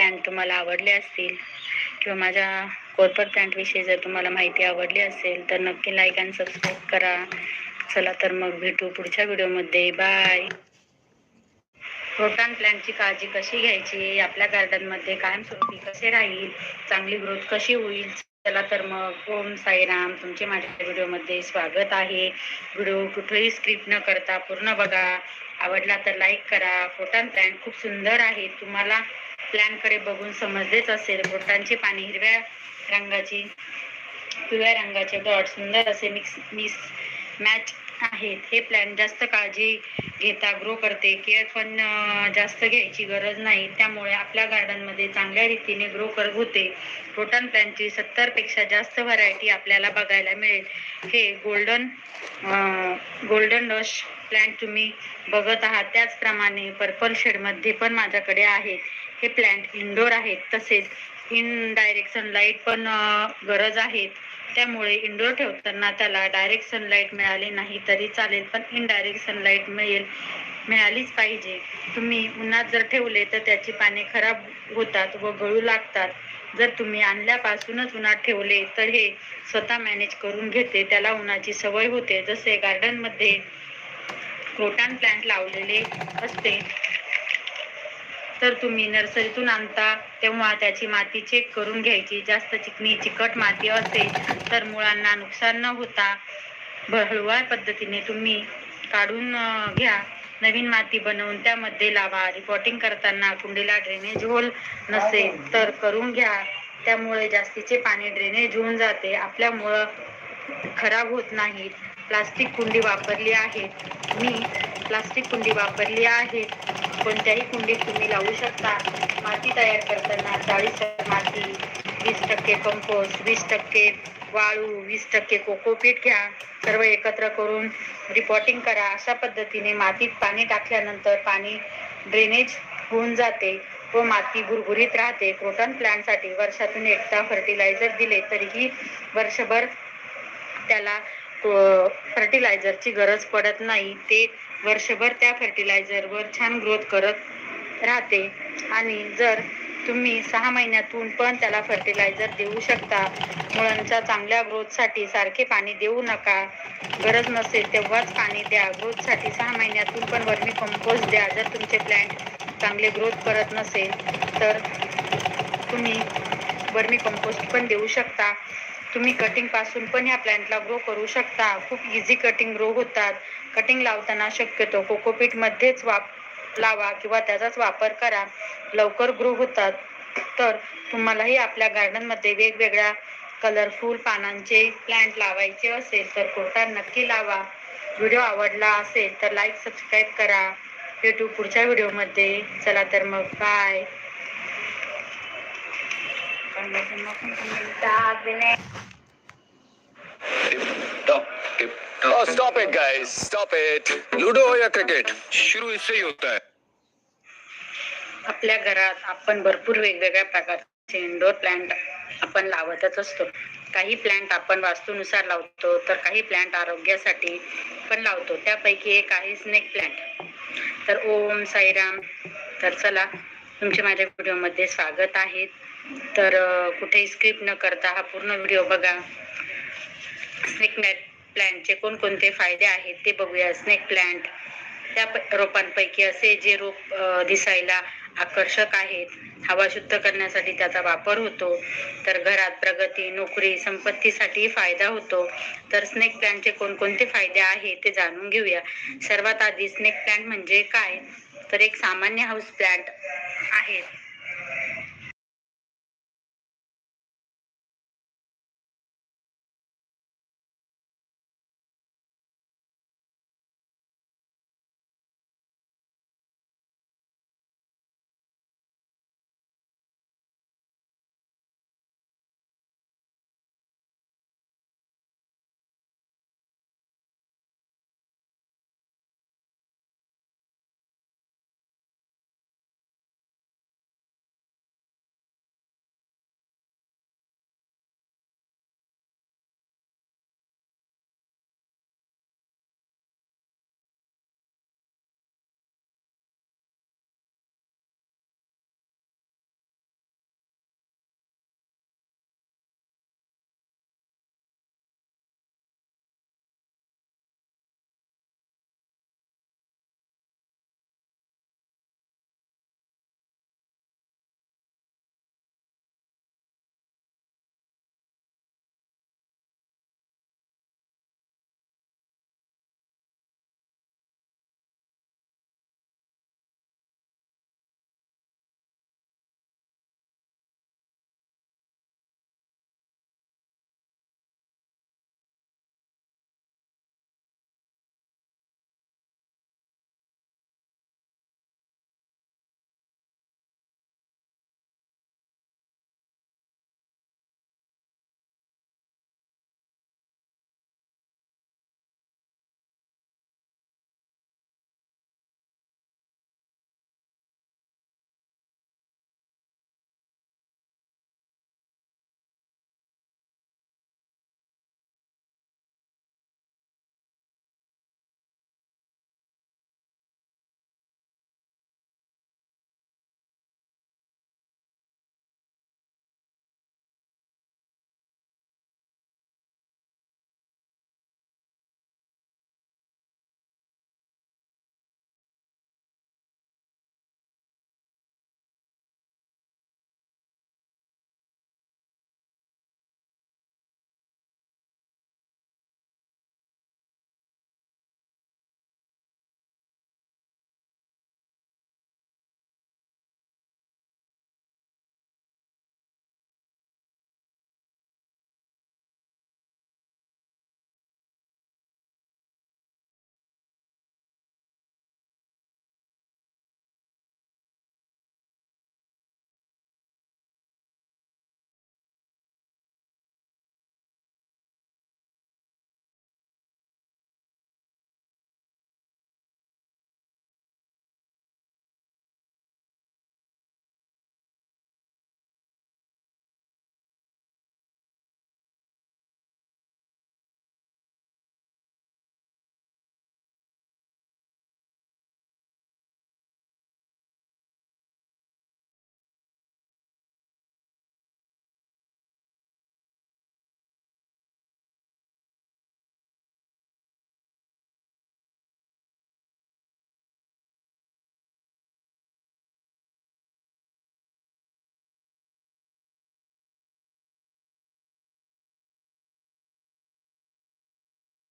Plan तुम्हाला आवडले असतील किंवा माझ्या कोरपर प्लॅन्टविषयी जर तुम्हाला माहिती आवडली असेल तर नक्की लाईक अँड सबस्क्राईब करा. चला तर मग भेटू पुढच्या व्हिडिओमध्ये बाय रोटान प्लॅन्टची काळजी कशी घ्यायची? आपल्या गार्डनमध्ये कायमस्वरूपी कसे राहील? चांगली ग्रोथ कशी होईल? चला तर मग. ओम साईराम. तुमचे माझ्या व्हिडिओमध्ये स्वागत आहे. व्हिडिओ कुठेही स्क्रिप्ट न करता पूर्ण बघा. आवडला तर लाईक करा. फोटान प्लॅन खूप सुंदर आहे. तुम्हाला प्लॅनकडे बघून समजलेच असेल. बोटांची पाने हिरव्या रंगाची पिवळ्या रंगाचे डॉट सुंदर असे मिक्स मिस मॅच आहेत. हे प्लॅन जास्त काळजी घेता ग्रो करते. केअर पण जास्त घ्यायची गरज नाही. त्यामुळे आपल्या गार्डनमध्ये चांगल्या रीतीने ग्रो करत होते रोटन प्लॅनची सत्तरपेक्षा जास्त व्हरायटी आपल्याला बघायला मिळेल. हे गोल्डन गोल्डन रश प्लॅन तुम्ही बघत आहात. त्याचप्रमाणे पर्पल शेडमध्ये पण माझ्याकडे आहेत हे प्लॅन्ट इनडोर आहेत. तसेच इन डायरेक्ट सनलाईट पण गरज आहेत त्यामुळे इनडोर ठेवताना त्याला डायरेक्ट सनलाईट मिळाली नाही तरी चालेल. पण इनडायरेक्ट सनलाईट मिळेल मिळालीच पाहिजे. तुम्ही उन्हात जर ठेवले तर त्याची पाने खराब होतात व गळू लागतात. जर तुम्ही आणल्यापासूनच उन्हात ठेवले तर हे स्वतः मॅनेज करून घेते. त्याला उन्हाची सवय होते. जसे गार्डनमध्ये क्रोटॉन प्लांट लावलेले असते तर तुम्ही नर्सरीतून आणता तेव्हा त्याची माती चेक करून घ्यायची. जास्त चिकणी चिकट माती असेल तर मुळांना नुकसान न होता हळूवार पद्धतीने तुम्ही काढून घ्या. नवीन माती बनवून त्यामध्ये लावा. रिपॉटिंग करताना कुंडीला ड्रेनेज होल नसेल तर करून घ्या. त्यामुळे जास्तीचे पाणी ड्रेनेज होऊन जाते. आपल्यामुळं खराब होत नाहीत. प्लास्टिक कुंडी वापरली आहे. मी प्लास्टिक कुंडी वापरली आहे. कोणत्याही कुंडीत तुम्ही लावू शकता. माती तयार करताना चाळीस माती वीस टक्के कंपोस्ट वीस टक्के वाळू वीस टक्के कोकोपीट घ्या. सर्व एकत्र करून रिपॉटिंग करा. अशा पद्धतीने मातीत पाणी टाकल्यानंतर पाणी ड्रेनेज होऊन जाते. व माती गुरगुरीत राहते. क्रोटन प्लांटसाठी वर्षातून एकदा फर्टिलायझर दिले तरीही वर्षभर त्याला फर्टिलायझरची गरज पडत नाही. ते वर्षभर त्या फर्टिलायझरवर छान ग्रोथ करत राहते. आणि जर तुम्ही सहा महिन्यातून पण त्याला फर्टिलायझर देऊ शकता मुळांच्या चांगल्या ग्रोथसाठी सारखे पाणी देऊ नका. गरज नसेल तेव्हाच पाणी द्या. ग्रोथसाठी सहा महिन्यातून पण वर्मी कंपोस्ट द्या. जर तुमचे प्लॅन्ट चांगले ग्रोथ करत नसेल तर तुम्ही वर्मी कंपोस्ट पण देऊ शकता. तुम्ही कटिंगपासून पण ह्या प्लॅन्टला ग्रो करू शकता. खूप इझी कटिंग ग्रो होतात. कटिंग लावताना शक्यतो कोकोपीट मध्येच वाप लावा किंवा त्याचाच वापर करा. लवकर ग्रो होतात. तर तुम्हालाही आपल्या गार्डनमध्ये वेगवेगळ्या कलरफुल पानांचे प्लॅन्ट लावायचे असेल तर कोटा नक्की लावा. व्हिडिओ आवडला असेल तर लाईक सबस्क्राईब करा. भेटू पुढच्या व्हिडिओमध्ये चला तर मग bye Oh, stop it, guys. Stop it. Ludo हो या क्रिकेट शुरू इससे ही होता है। आपल्या घरात आपण भरपूर वेगवेगळ्या प्रकारचे इंडोर प्लांट आपण लावतच असतो. काही प्लांट आपण वास्तूनुसार लावतो तर काही प्लांट आरोग्यासाठी पण लावतो. त्यापैकी एक आहे स्नेक प्लांट तर ओम साईराम तर चला तुमचे माझ्या व्हिडिओमध्ये स्वागत आहे. तर कुठेही स्किप न करता हा पूर्ण व्हिडिओ बघा. स्नेक नेट प्लॅन्टचे कोणकोणते फायदे आहेत ते बघूया. स्नेक प्लॅन्ट त्या प- रोपांपैकी असे जे रोप दिसायला आकर्षक आहेत हवा शुद्ध करण्यासाठी त्याचा वापर होतो. तर घरात प्रगती नोकरी संपत्तीसाठी फायदा होतो. तर स्नेक प्लॅन्टचे कोणकोणते फायदे आहेत ते जाणून घेऊया. सर्वात आधी स्नेक प्लॅन्ट म्हणजे काय? तर एक सामान्य हाऊस प्लॅन्ट आहे.